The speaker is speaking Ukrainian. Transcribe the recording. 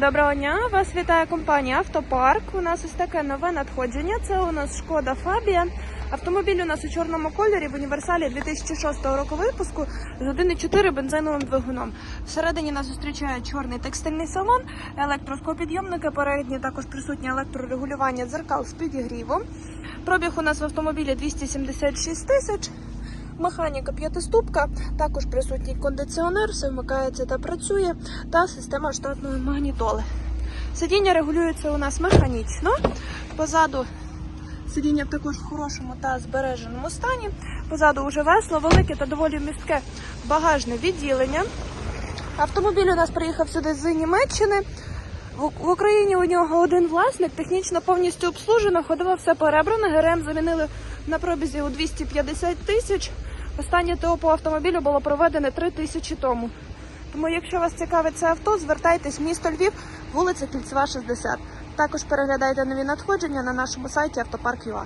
Доброго дня! Вас вітає компанія Автопарк. У нас ось таке нове надходження. Це у нас шкода Фабія. Автомобіль у нас у чорному кольорі в універсалі 2006 року випуску з 1,4 бензиновим двигуном. Всередині нас зустрічає чорний текстильний салон, електроскопідйомники передні, також присутнє електрорегулювання дзеркал з підігрівом. Пробіг у нас в автомобілі 276 тисяч. Механіка п'ятиступка, також присутній кондиціонер, все вмикається та працює, та система штатної магнітоли. Сидіння регулюється у нас механічно. Позаду сидіння також в хорошому та збереженому стані. Позаду вже весло, велике та доволі містке багажне відділення. Автомобіль у нас приїхав сюди з Німеччини. В Україні у нього один власник, технічно повністю обслужено, ходова все перебрано, ГРМ замінили на пробізі у 250 тисяч. Останнє ТО по автомобілю було проведене 3 тисячі тому. Тому, якщо вас цікавить це авто, звертайтесь в місто Львів, вулиця Кільцева, 60. Також переглядайте нові надходження на нашому сайті автопарк.ua.